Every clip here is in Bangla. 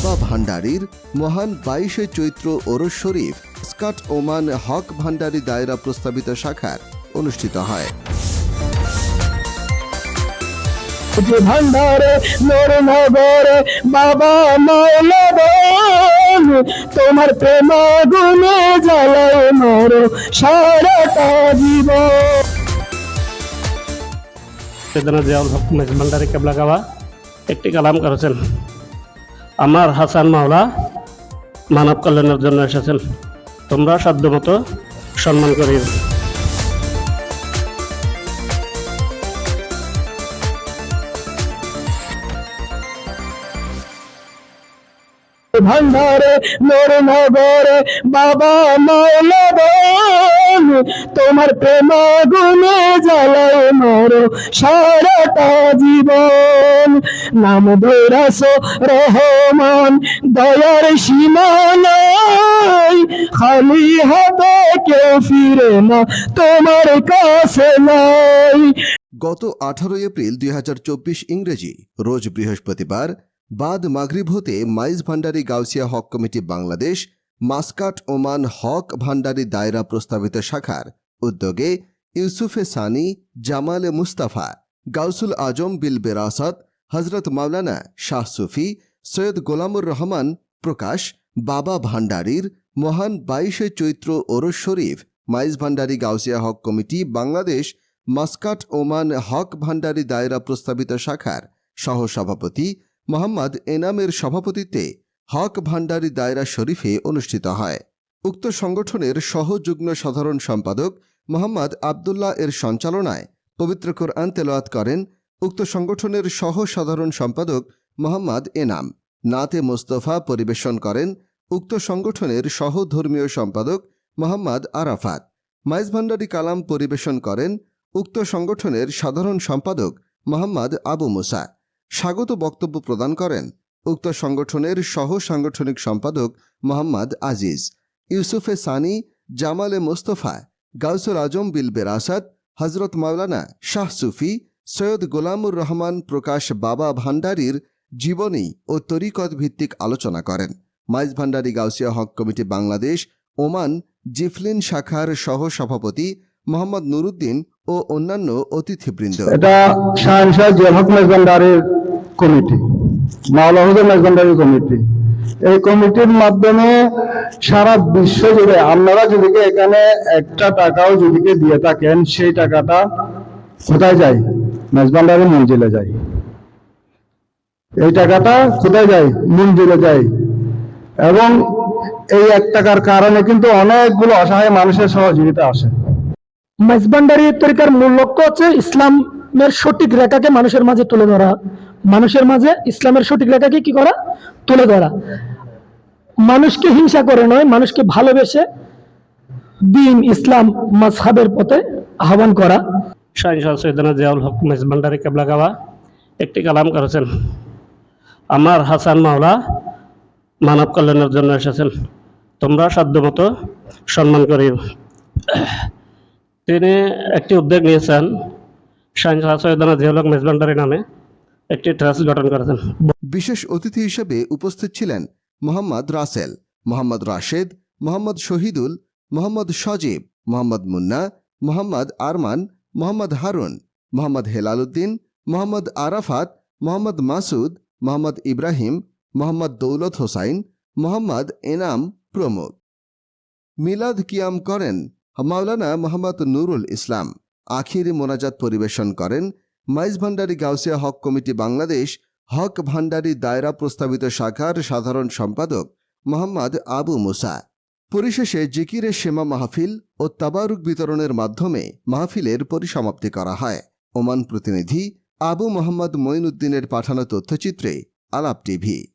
ভান্ডারীর মহান বাইশে চৈত্র ওরস শরীফ স্কাট ওমান হক ভান্ডারী দায়রা প্রস্তাবিত শাখার অনুষ্ঠিত হয়। যে ভান্ডারে নোর নগরে বাবা মাওলাদান তোমার প্রেম গুনে জ্বালায় মোর সারাটা জীবন। সেদিন জিয়াউল হক মেজবান্ডারি কেবলা গাওয়া একটি কালাম করেছেন। আমার হাসান মাওলা মানব কল্যাণের জন্য এসেছেন। তোমরা সাধ্যমতো সম্মান করিও। ভান্ডারে নোর নগরে বাবা মাওলাদান তোমার প্রেম গুনে জ্বালায় মোর সারাটা জীবন। নাম ধরাস রহমান, দয়ার সীমা নাই। খালি হাতে কেউ ফিরে না, তোমার কাছে নাই। গত আঠারোই এপ্রিল দুই হাজার চব্বিশ ইংরেজি, রোজ বৃহস্পতিবার, বাদ মাগরিব হতে Maizbhandari Gausia Haq committee Bangladesh Muscat Oman Haq Bhandari দায়রা প্রস্তাবিত শাখার উদ্যোগে ইউসুফে সানি, জামালে মুস্তাফা, গাউসুল আজম বিল বেরাসত হজরত মাওলানা শাহ সুফি, সৈয়দ গোলামুর রহমান প্রকাশ, বাবা ভান্ডারীর মহান বাইশে চৈত্র ওরস শরীফ, Maizbhandari Gausia Haq committee, Bangladesh Muscat Oman Haq Bhandari দায়রা প্রস্তাবিত শাখার সহসভাপতি মোহাম্মদ এনামের সভাপতিত্বে হক ভান্ডারী দায়রা শরীফে অনুষ্ঠিত হয়। উক্ত সংগঠনের সহযুগ্ম সাধারণ সম্পাদক মোহাম্মদ আবদুল্লাহ এর সঞ্চালনায় পবিত্র কোরআন তেলাওয়াত করেন উক্ত সংগঠনের সহ সাধারণ সম্পাদক মোহাম্মদ এনাম। নাতে মোস্তফা পরিবেশন করেন উক্ত সংগঠনের সহ ধর্মীয় সম্পাদক মোহাম্মদ আরাফাত। মাইজ ভান্ডারী কালাম পরিবেশন করেন উক্ত সংগঠনের সাধারণ সম্পাদক মোহাম্মদ আবু মুসা। স্বাগত বক্তব্য প্রদান করেন উক্ত সংগঠনের সহ সাংগঠনিক সম্পাদক মোহাম্মদ আজিজ, ইউসুফে সানি, জামালে মোস্তফা, গাউসুল আজম বিল বেরাসাত হজরত মাওলানা শাহ সুফি, সৈয়দ গোলামুর রহমান প্রকাশ বাবা ভান্ডারীর জীবনী ও তরিকত ভিত্তিক আলোচনা করেন। Maizbhandari Gausia Haq committee Bangladesh, Oman, জিফলিন শাখার সহ সভাপতি মোহাম্মদ নুরুদ্দিন ও অন্যান্য অতিথিবৃন্দ। এটা কমিটি। মাওলা হুজুর মেজবান্ডারি কমিটি। এই কমিটির মাধ্যমে সারা বিশ্ব জুড়ে আপনারা যদি এখানে একটা টাকাও যদি দিয়ে থাকেন, সেই টাকাটা কোথায় যায়? মেজবান্ডারের মঞ্জিলে যায়। এই টাকাটা কোথায় যায়? মঞ্জিলে যায়। এবং এই এক টাকার কারণে কিন্তু অনেকগুলো অসহায় মানুষের সহযোগিতা আসে। মেজবান্ডারি তরিকার মূল লক্ষ্য হচ্ছে ইসলামের সঠিক রেখাকে মানুষের মাঝে তুলে ধরা। মানুষের মাঝে ইসলামের সঠিক রেখাকে কি করা? তুলে ধরা। মানুষকে হিংসা করে নয়, মানুষকে ভালোবেসে দিন ইসলাম মাঝহাবের পথে আহ্বান করা। জিয়াউল একটি কালাম করেছেন। আমার হাসান মাওলা মানব কল্যাণের জন্য এসেছেন। তোমরা সাধ্যমতো সম্মান করিও। তিনি একটি উদ্যোগ নিয়েছেন বিশেষ অতিথি হিসেবে উপস্থিত ছিলেন মোহাম্মদ রাসেল, মোহাম্মদ রাশেদ, মোহাম্মদ শহীদুল, মোহাম্মদ সজীব, মোহাম্মদ মুন্না, মোহাম্মদ আরমান, মোহাম্মদ হারুন, মোহাম্মদ হেলাল উদ্দিন মোহাম্মদ আরাফাত, মোহাম্মদ মাসুদ, মোহাম্মদ ইব্রাহিম, মোহাম্মদ দৌলত হোসাইন, মোহাম্মদ এনাম প্রমুখ। মিলাদ কিয়াম করেন মাওলানা মোহাম্মদ নুরুল ইসলাম। আখিরি মোনাজাত পরিবেশন করেন। মাইজ ভান্ডারী গাউসিয়া হক কমিটি বাংলাদেশ, হক ভান্ডারী দায়রা প্রস্তাবিত শাখার সাধারণ সম্পাদক মোহাম্মদ আবু মুসা। পরিশেষে জিকিরে শেমা মাহফিল ও তাবারুক বিতরণের মাধ্যমে মাহফিলের পরিসমাপ্তি করা হয়। ওমান প্রতিনিধি আবু মোহাম্মদ মঈনুদ্দিনের পাঠানো তথ্যচিত্রে আলাপ টিভি।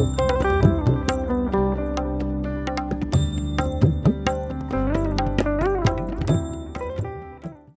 you.